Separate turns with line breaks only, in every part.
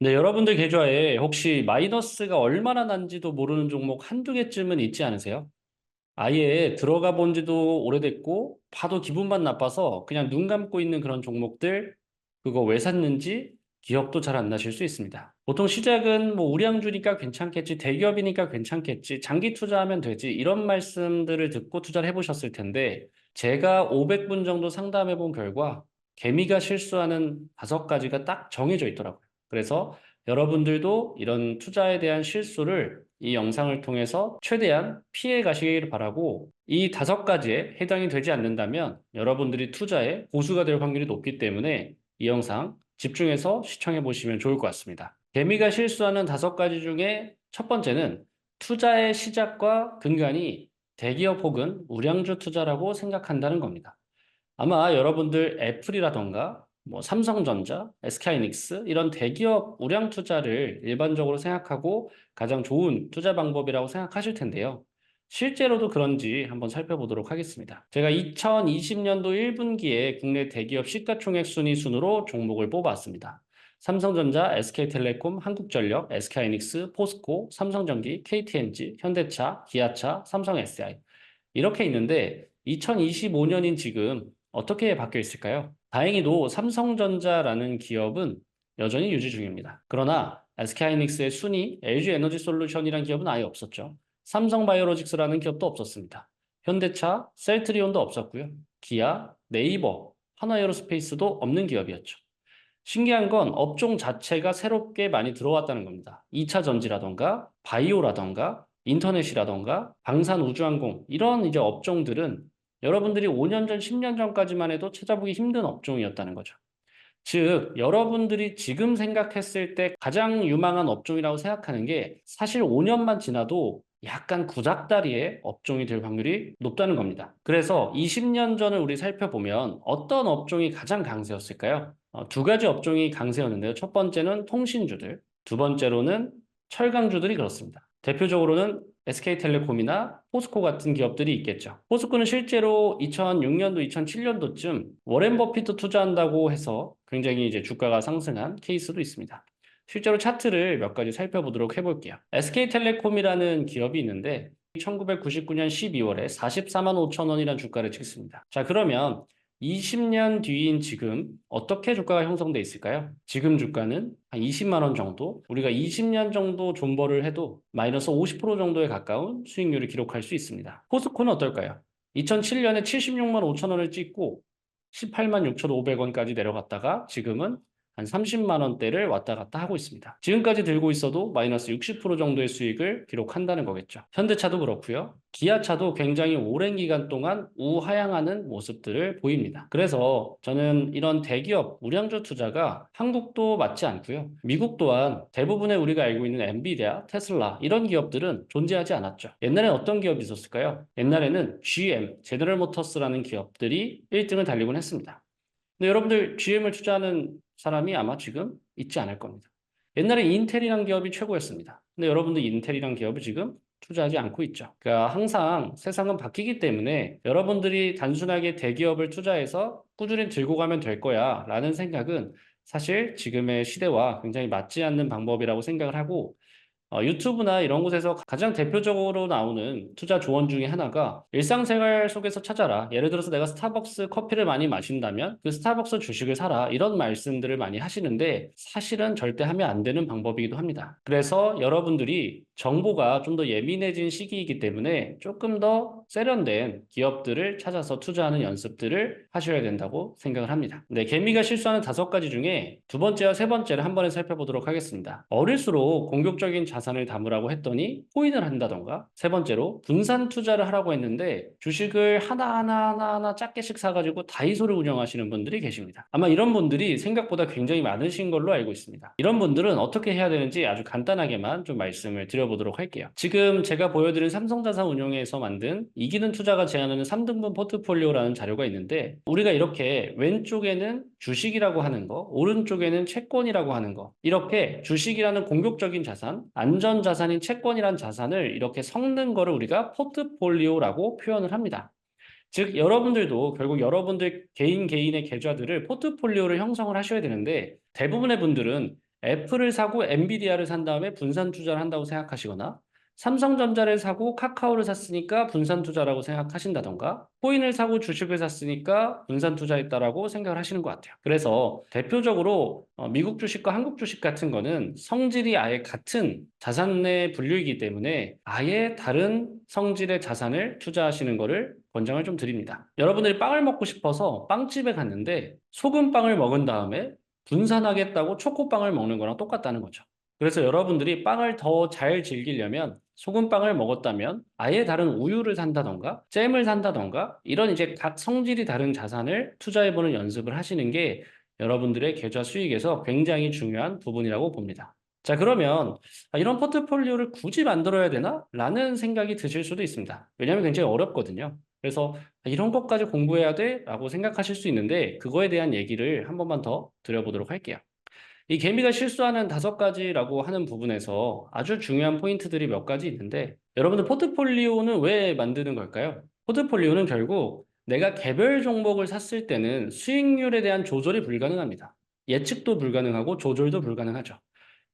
네, 여러분들 계좌에 혹시 마이너스가 얼마나 난지도 모르는 종목 한두 개쯤은 있지 않으세요? 아예 들어가 본 지도 오래됐고, 봐도 기분만 나빠서 그냥 눈 감고 있는 그런 종목들, 그거 왜 샀는지 기억도 잘 안 나실 수 있습니다. 보통 시작은 뭐 우량주니까 괜찮겠지, 대기업이니까 괜찮겠지, 장기 투자하면 되지, 이런 말씀들을 듣고 투자를 해보셨을 텐데, 제가 500분 정도 상담해 본 결과, 개미가 실수하는 다섯 가지가 딱 정해져 있더라고요. 그래서 여러분들도 이런 투자에 대한 실수를 이 영상을 통해서 최대한 피해 가시길 바라고 이 다섯 가지에 해당이 되지 않는다면 여러분들이 투자에 고수가 될 확률이 높기 때문에 이 영상 집중해서 시청해 보시면 좋을 것 같습니다. 개미가 실수하는 다섯 가지 중에 첫 번째는 투자의 시작과 근간이 대기업 혹은 우량주 투자라고 생각한다는 겁니다. 아마 여러분들 애플이라던가 뭐 삼성전자, SK하이닉스 이런 대기업 우량 투자를 일반적으로 생각하고 가장 좋은 투자 방법이라고 생각하실 텐데요. 실제로도 그런지 한번 살펴보도록 하겠습니다. 제가 2020년도 1분기에 국내 대기업 시가총액 순위 순으로 종목을 뽑아왔습니다. 삼성전자, SK텔레콤, 한국전력, SK하이닉스, 포스코, 삼성전기, KTNG, 현대차, 기아차, 삼성SI 이렇게 있는데 2025년인 지금 어떻게 바뀌어 있을까요? 다행히도 삼성전자라는 기업은 여전히 유지 중입니다. 그러나 SK하이닉스의 순위, LG에너지 솔루션이라는 기업은 아예 없었죠. 삼성 바이오로직스라는 기업도 없었습니다. 현대차, 셀트리온도 없었고요. 기아, 네이버, 하나에어로스페이스도 없는 기업이었죠. 신기한 건 업종 자체가 새롭게 많이 들어왔다는 겁니다. 2차 전지라던가 바이오라던가 인터넷이라던가 방산 우주항공 이런 이제 업종들은 여러분들이 5년 전, 10년 전까지만 해도 찾아보기 힘든 업종이었다는 거죠. 즉, 여러분들이 지금 생각했을 때 가장 유망한 업종이라고 생각하는 게 사실 5년만 지나도 약간 구닥다리의 업종이 될 확률이 높다는 겁니다. 그래서 20년 전을 우리 살펴보면 어떤 업종이 가장 강세였을까요? 어, 두 가지 업종이 강세였는데요. 첫 번째는 통신주들, 두 번째로는 철강주들이 그렇습니다. 대표적으로는 SK텔레콤이나 포스코 같은 기업들이 있겠죠. 포스코는 실제로 2006년도, 2007년도쯤 워렌 버핏도 투자한다고 해서 굉장히 이제 주가가 상승한 케이스도 있습니다. 실제로 차트를 몇 가지 살펴보도록 해볼게요. SK텔레콤이라는 기업이 있는데 1999년 12월에 44만 5천 원이라는 주가를 찍습니다. 자, 그러면 20년 뒤인 지금 어떻게 주가가 형성돼 있을까요? 지금 주가는 한 20만 원 정도, 우리가 20년 정도 존버를 해도 마이너스 50% 정도에 가까운 수익률을 기록할 수 있습니다. 포스코는 어떨까요? 2007년에 76만 5천 원을 찍고 18만 6,500원까지 내려갔다가 지금은 한 30만 원대를 왔다 갔다 하고 있습니다. 지금까지 들고 있어도 마이너스 60% 정도의 수익을 기록한다는 거겠죠. 현대차도 그렇고요. 기아차도 굉장히 오랜 기간 동안 우하향하는 모습들을 보입니다. 그래서 저는 이런 대기업 우량주 투자가 한국도 맞지 않고요. 미국 또한 대부분의 우리가 알고 있는 엔비디아, 테슬라 이런 기업들은 존재하지 않았죠. 옛날엔 어떤 기업이 있었을까요? 옛날에는 GM, 제너럴 모터스라는 기업들이 1등을 달리곤 했습니다. 근데 여러분들 GM을 투자하는 사람이 아마 지금 있지 않을 겁니다. 옛날에 인텔이란 기업이 최고였습니다. 근데 여러분들 인텔이란 기업을 지금 투자하지 않고 있죠. 그러니까 항상 세상은 바뀌기 때문에 여러분들이 단순하게 대기업을 투자해서 꾸준히 들고 가면 될 거야 라는 생각은 사실 지금의 시대와 굉장히 맞지 않는 방법이라고 생각을 하고 어, 유튜브나 이런 곳에서 가장 대표적으로 나오는 투자 조언 중에 하나가 일상생활 속에서 찾아라. 예를 들어서 내가 스타벅스 커피를 많이 마신다면 그 스타벅스 주식을 사라. 이런 말씀들을 많이 하시는데 사실은 절대 하면 안 되는 방법이기도 합니다. 그래서 여러분들이 정보가 좀 더 예민해진 시기이기 때문에 조금 더 세련된 기업들을 찾아서 투자하는 연습들을 하셔야 된다고 생각을 합니다. 네, 개미가 실수하는 다섯 가지 중에 두 번째와 세 번째를 한 번에 살펴보도록 하겠습니다. 어릴수록 공격적인 자산을 담으라고 했더니 코인을 한다던가 세 번째로 분산 투자를 하라고 했는데 주식을 하나하나 하나하나 작게씩 사가지고 다이소를 운영하시는 분들이 계십니다. 아마 이런 분들이 생각보다 굉장히 많으신 걸로 알고 있습니다. 이런 분들은 어떻게 해야 되는지 아주 간단하게만 좀 말씀을 드려보 도록 할게요. 지금 제가 보여드린 삼성자산 운용에서 만든 이기는 투자가 제안하는 3등분 포트폴리오라는 자료가 있는데 우리가 이렇게 왼쪽에는 주식이라고 하는 거, 오른쪽에는 채권이라고 하는 거 이렇게 주식이라는 공격적인 자산, 안전 자산인 채권이란 자산을 이렇게 섞는 거를 우리가 포트폴리오라고 표현을 합니다. 즉 여러분들도 결국 여러분들 개인 개인의 계좌들을 포트폴리오를 형성을 하셔야 되는데 대부분의 분들은 애플을 사고 엔비디아를 산 다음에 분산 투자를 한다고 생각하시거나 삼성전자를 사고 카카오를 샀으니까 분산 투자라고 생각하신다던가 코인을 사고 주식을 샀으니까 분산 투자했다라고 생각을 하시는 것 같아요. 그래서 대표적으로 어, 미국 주식과 한국 주식 같은 거는 성질이 아예 같은 자산 내 분류이기 때문에 아예 다른 성질의 자산을 투자하시는 것을 권장을 좀 드립니다. 여러분들이 빵을 먹고 싶어서 빵집에 갔는데 소금빵을 먹은 다음에 분산하겠다고 초코빵을 먹는 거랑 똑같다는 거죠. 그래서 여러분들이 빵을 더 잘 즐기려면 소금빵을 먹었다면 아예 다른 우유를 산다던가 잼을 산다던가 이런 이제 각 성질이 다른 자산을 투자해보는 연습을 하시는 게 여러분들의 계좌 수익에서 굉장히 중요한 부분이라고 봅니다. 자, 그러면 아, 이런 포트폴리오를 굳이 만들어야 되나? 라는 생각이 드실 수도 있습니다. 왜냐하면 굉장히 어렵거든요. 그래서 아, 이런 것까지 공부해야 돼? 라고 생각하실 수 있는데 그거에 대한 얘기를 한 번만 더 드려보도록 할게요. 이 개미가 실수하는 다섯 가지라고 하는 부분에서 아주 중요한 포인트들이 몇 가지 있는데 여러분들 포트폴리오는 왜 만드는 걸까요? 포트폴리오는 결국 내가 개별 종목을 샀을 때는 수익률에 대한 조절이 불가능합니다. 예측도 불가능하고 조절도 불가능하죠.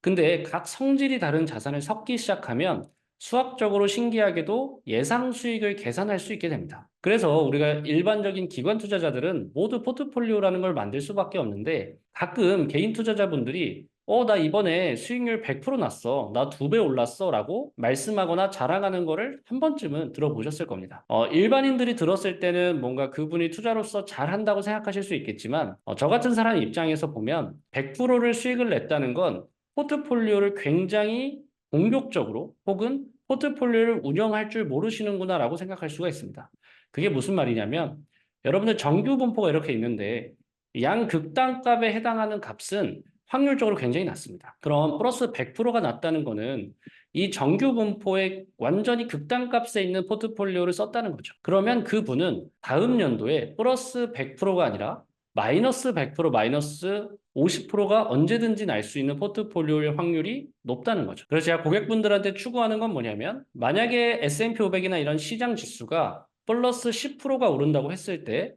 근데 각 성질이 다른 자산을 섞기 시작하면 수학적으로 신기하게도 예상 수익을 계산할 수 있게 됩니다. 그래서 우리가 일반적인 기관 투자자들은 모두 포트폴리오라는 걸 만들 수밖에 없는데 가끔 개인 투자자분들이 어, 나 이번에 수익률 100% 났어. 나 두 배 올랐어. 라고 말씀하거나 자랑하는 거를 한 번쯤은 들어보셨을 겁니다. 어, 일반인들이 들었을 때는 뭔가 그분이 투자로서 잘한다고 생각하실 수 있겠지만, 어, 저 같은 사람 입장에서 보면 100%를 수익을 냈다는 건 포트폴리오를 굉장히 공격적으로 혹은 포트폴리오를 운영할 줄 모르시는구나 라고 생각할 수가 있습니다. 그게 무슨 말이냐면 여러분들 정규 분포가 이렇게 있는데 양 극단값에 해당하는 값은 확률적으로 굉장히 낮습니다. 그럼 플러스 100%가 낮다는 거는 이 정규 분포에 완전히 극단값에 있는 포트폴리오를 썼다는 거죠. 그러면 그 분은 다음 연도에 플러스 100%가 아니라 마이너스 100% 마이너스 50%가 언제든지 날 수 있는 포트폴리오의 확률이 높다는 거죠. 그래서 제가 고객분들한테 추구하는 건 뭐냐면 만약에 S&P 500이나 이런 시장 지수가 플러스 10%가 오른다고 했을 때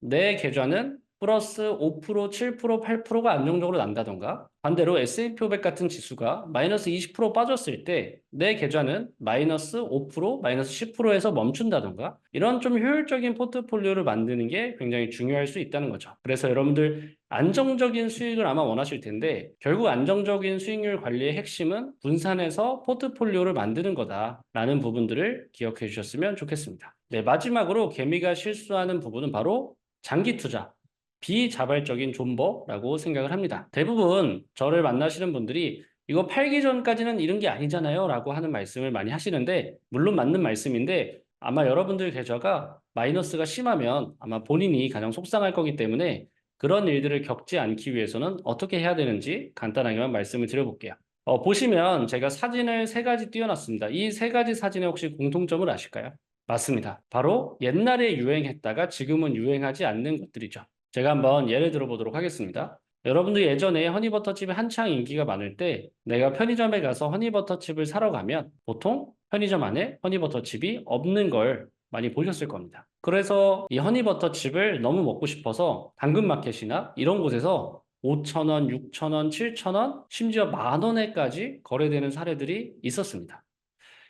내 계좌는 플러스 5%, 7%, 8%가 안정적으로 난다던가 반대로 S&P 500 같은 지수가 마이너스 20% 빠졌을 때 내 계좌는 마이너스 5%, 마이너스 10%에서 멈춘다던가 이런 좀 효율적인 포트폴리오를 만드는 게 굉장히 중요할 수 있다는 거죠. 그래서 여러분들 안정적인 수익을 아마 원하실 텐데 결국 안정적인 수익률 관리의 핵심은 분산해서 포트폴리오를 만드는 거다라는 부분들을 기억해 주셨으면 좋겠습니다. 네, 마지막으로 개미가 실수하는 부분은 바로 장기 투자. 비자발적인 존버라고 생각을 합니다. 대부분 저를 만나시는 분들이 이거 팔기 전까지는 이런 게 아니잖아요 라고 하는 말씀을 많이 하시는데 물론 맞는 말씀인데 아마 여러분들 계좌가 마이너스가 심하면 아마 본인이 가장 속상할 거기 때문에 그런 일들을 겪지 않기 위해서는 어떻게 해야 되는지 간단하게만 말씀을 드려볼게요. 어, 보시면 제가 사진을 세 가지 띄워놨습니다. 이 세 가지 사진의 혹시 공통점을 아실까요? 맞습니다. 바로 옛날에 유행했다가 지금은 유행하지 않는 것들이죠. 제가 한번 예를 들어 보도록 하겠습니다. 여러분들 예전에 허니버터칩이 한창 인기가 많을 때 내가 편의점에 가서 허니버터칩을 사러 가면 보통 편의점 안에 허니버터칩이 없는 걸 많이 보셨을 겁니다. 그래서 이 허니버터칩을 너무 먹고 싶어서 당근마켓이나 이런 곳에서 5천원, 6천원, 7천원, 심지어 만 원에까지 거래되는 사례들이 있었습니다.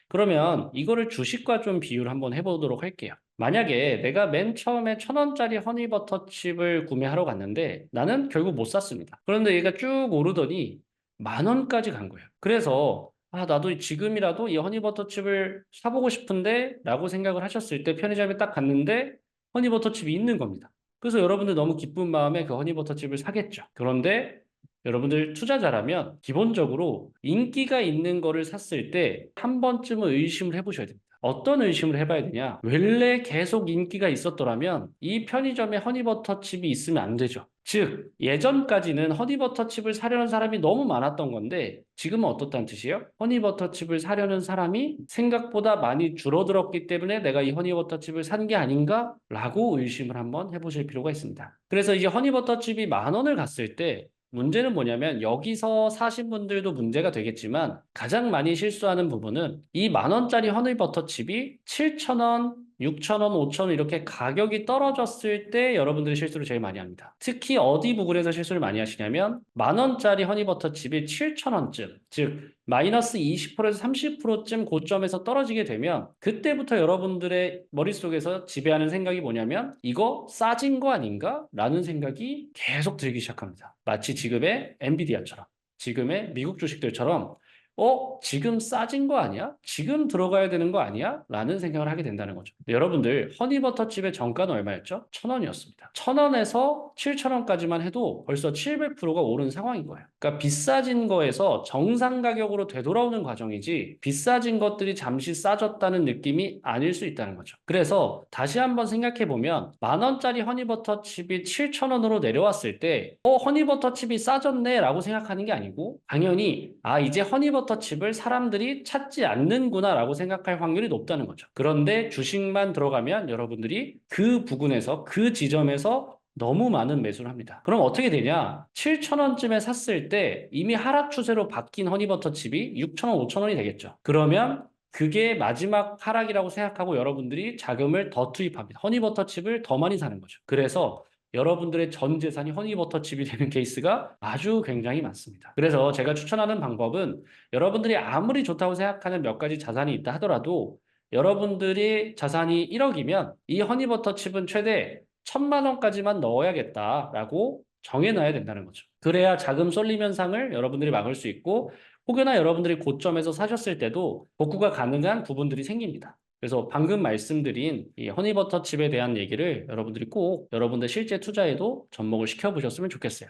그러면 이거를 주식과 좀 비교를 한번 해보도록 할게요. 만약에 내가 맨 처음에 천 원짜리 허니버터칩을 구매하러 갔는데 나는 결국 못 샀습니다. 그런데 얘가 쭉 오르더니 만 원까지 간 거예요. 그래서 아, 나도 지금이라도 이 허니버터칩을 사보고 싶은데 라고 생각을 하셨을 때 편의점에 딱 갔는데 허니버터칩이 있는 겁니다. 그래서 여러분들 너무 기쁜 마음에 그 허니버터칩을 사겠죠. 그런데 여러분들 투자자라면 기본적으로 인기가 있는 거를 샀을 때 한 번쯤은 의심을 해보셔야 됩니다. 어떤 의심을 해봐야 되냐? 원래 계속 인기가 있었더라면 이 편의점에 허니버터칩이 있으면 안 되죠. 즉, 예전까지는 허니버터칩을 사려는 사람이 너무 많았던 건데 지금은 어떻다는 뜻이에요? 허니버터칩을 사려는 사람이 생각보다 많이 줄어들었기 때문에 내가 이 허니버터칩을 산 게 아닌가? 라고 의심을 한번 해보실 필요가 있습니다. 그래서 이제 허니버터칩이 만 원을 갔을 때 문제는 뭐냐면 여기서 사신 분들도 문제가 되겠지만 가장 많이 실수하는 부분은 이 만 원짜리 허니버터칩이 7천 원, 6,000원, 5,000원 이렇게 가격이 떨어졌을 때 여러분들이 실수를 제일 많이 합니다. 특히 어디 부분에서 실수를 많이 하시냐면 만 원짜리 허니버터 칩이 7,000원쯤, 즉 마이너스 20%에서 30%쯤 고점에서 떨어지게 되면 그때부터 여러분들의 머릿속에서 지배하는 생각이 뭐냐면 이거 싸진 거 아닌가? 라는 생각이 계속 들기 시작합니다. 마치 지금의 엔비디아처럼 지금의 미국 주식들처럼 어? 지금 싸진 거 아니야? 지금 들어가야 되는 거 아니야? 라는 생각을 하게 된다는 거죠. 여러분들 허니버터칩의 정가는 얼마였죠? 천 원이었습니다. 천 원에서 칠천 원까지만 해도 벌써 700%가 오른 상황인 거예요. 그러니까 비싸진 거에서 정상 가격으로 되돌아오는 과정이지 비싸진 것들이 잠시 싸졌다는 느낌이 아닐 수 있다는 거죠. 그래서 다시 한번 생각해 보면 만 원짜리 허니버터칩이 7천 원으로 내려왔을 때 어, 허니버터칩이 싸졌네 라고 생각하는 게 아니고 당연히 아 이제 허니버터 칩을 사람들이 찾지 않는구나 라고 생각할 확률이 높다는 거죠. 그런데 주식만 들어가면 여러분들이 그 부근에서 그 지점에서 너무 많은 매수를 합니다. 그럼 어떻게 되냐? 7,000원쯤에 샀을 때 이미 하락 추세로 바뀐 허니버터 칩이 6,000원, 5,000원이 되겠죠. 그러면 그게 마지막 하락이라고 생각하고 여러분들이 자금을 더 투입합니다. 허니버터 칩을 더 많이 사는 거죠. 그래서 여러분들의 전 재산이 허니버터 칩이 되는 케이스가 아주 굉장히 많습니다. 그래서 제가 추천하는 방법은 여러분들이 아무리 좋다고 생각하는 몇 가지 자산이 있다 하더라도 여러분들이 자산이 1억이면 이 허니버터 칩은 최대 천만 원까지만 넣어야겠다라고 정해놔야 된다는 거죠. 그래야 자금 쏠림 현상을 여러분들이 막을 수 있고 혹여나 여러분들이 고점에서 사셨을 때도 복구가 가능한 부분들이 생깁니다. 그래서 방금 말씀드린 이 허니버터 칩에 대한 얘기를 여러분들이 꼭 여러분들 실제 투자에도 접목을 시켜보셨으면 좋겠어요.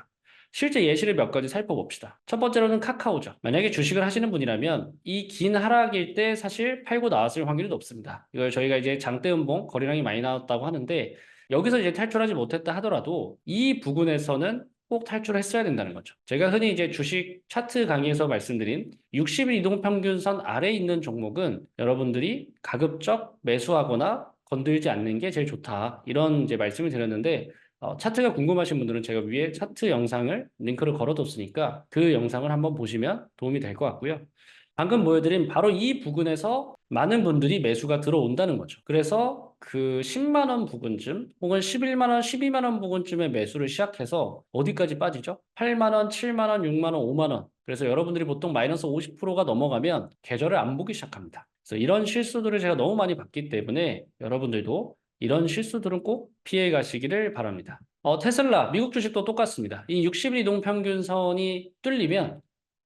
실제 예시를 몇 가지 살펴봅시다. 첫 번째로는 카카오죠. 만약에 주식을 하시는 분이라면 이 긴 하락일 때 사실 팔고 나왔을 확률이 높습니다. 이걸 저희가 이제 장대 음봉 거래량이 많이 나왔다고 하는데 여기서 이제 탈출하지 못했다 하더라도 이 부분에서는 꼭 탈출했어야 된다는 거죠. 제가 흔히 이제 주식 차트 강의에서 말씀드린 60일 이동평균선 아래에 있는 종목은 여러분들이 가급적 매수하거나 건들지 않는 게 제일 좋다. 이런 이제 말씀을 드렸는데 어, 차트가 궁금하신 분들은 제가 위에 차트 영상을 링크를 걸어뒀으니까 그 영상을 한번 보시면 도움이 될 것 같고요. 방금 보여드린 바로 이 부분에서 많은 분들이 매수가 들어온다는 거죠. 그래서 그 10만 원 부근쯤 혹은 11만 원, 12만 원 부근쯤에 매수를 시작해서 어디까지 빠지죠? 8만 원, 7만 원, 6만 원, 5만 원. 그래서 여러분들이 보통 마이너스 50%가 넘어가면 계절을 안 보기 시작합니다. 그래서 이런 실수들을 제가 너무 많이 봤기 때문에 여러분들도 이런 실수들은 꼭 피해 가시기를 바랍니다. 어, 테슬라, 미국 주식도 똑같습니다. 이 60일 이동 평균선이 뚫리면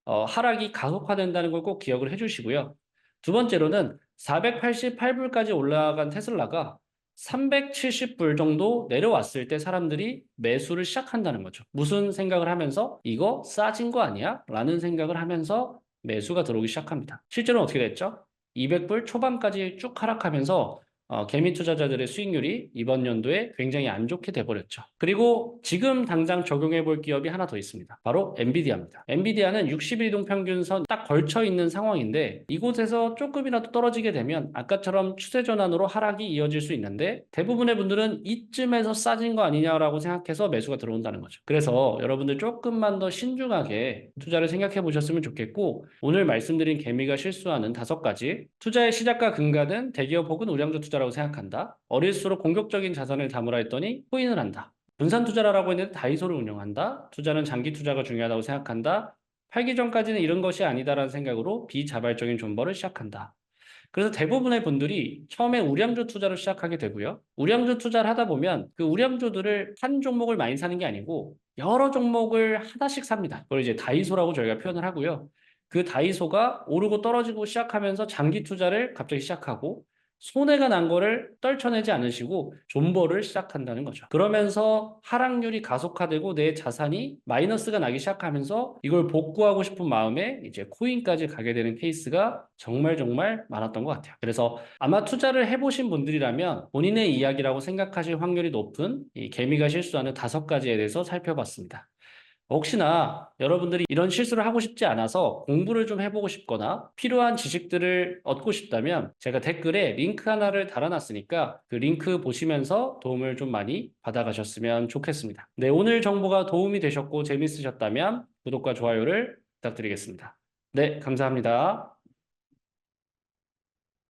어, 하락이 가속화된다는 걸 꼭 기억을 해주시고요. 두 번째로는 488불까지 올라간 테슬라가 370불 정도 내려왔을 때 사람들이 매수를 시작한다는 거죠. 무슨 생각을 하면서 이거 싸진 거 아니야? 라는 생각을 하면서 매수가 들어오기 시작합니다. 실제로는 어떻게 됐죠? 200불 초반까지 쭉 하락하면서 어, 개미 투자자들의 수익률이 이번 연도에 굉장히 안 좋게 돼버렸죠. 그리고 지금 당장 적용해 볼 기업이 하나 더 있습니다. 바로 엔비디아입니다. 엔비디아는 60일 이동 평균선 딱 걸쳐 있는 상황인데 이곳에서 조금이라도 떨어지게 되면 아까처럼 추세 전환으로 하락이 이어질 수 있는데 대부분의 분들은 이쯤에서 싸진 거 아니냐라고 생각해서 매수가 들어온다는 거죠. 그래서 여러분들 조금만 더 신중하게 투자를 생각해 보셨으면 좋겠고 오늘 말씀드린 개미가 실수하는 다섯 가지 투자의 시작과 근간은 대기업 혹은 우량주 투자 투자라고 생각한다. 어릴수록 공격적인 자산을 담으라 했더니 코인을 한다. 분산 투자라고 했는데 다이소를 운영한다. 투자는 장기 투자가 중요하다고 생각한다. 팔기 전까지는 이런 것이 아니다라는 생각으로 비자발적인 존버를 시작한다. 그래서 대부분의 분들이 처음에 우량주 투자를 시작하게 되고요. 우량주 투자를 하다 보면 그 우량주들을 한 종목을 많이 사는 게 아니고 여러 종목을 하나씩 삽니다. 그걸 이제 다이소라고 저희가 표현을 하고요. 그 다이소가 오르고 떨어지고 시작하면서 장기 투자를 갑자기 시작하고 손해가 난 거를 떨쳐내지 않으시고 존버를 시작한다는 거죠. 그러면서 하락률이 가속화되고 내 자산이 마이너스가 나기 시작하면서 이걸 복구하고 싶은 마음에 이제 코인까지 가게 되는 케이스가 정말 정말 많았던 것 같아요. 그래서 아마 투자를 해보신 분들이라면 본인의 이야기라고 생각하실 확률이 높은 이 개미가 실수하는 다섯 가지에 대해서 살펴봤습니다. 혹시나 여러분들이 이런 실수를 하고 싶지 않아서 공부를 좀 해보고 싶거나 필요한 지식들을 얻고 싶다면 제가 댓글에 링크 하나를 달아놨으니까 그 링크 보시면서 도움을 좀 많이 받아가셨으면 좋겠습니다. 네, 오늘 정보가 도움이 되셨고 재밌으셨다면 구독과 좋아요를 부탁드리겠습니다. 네, 감사합니다.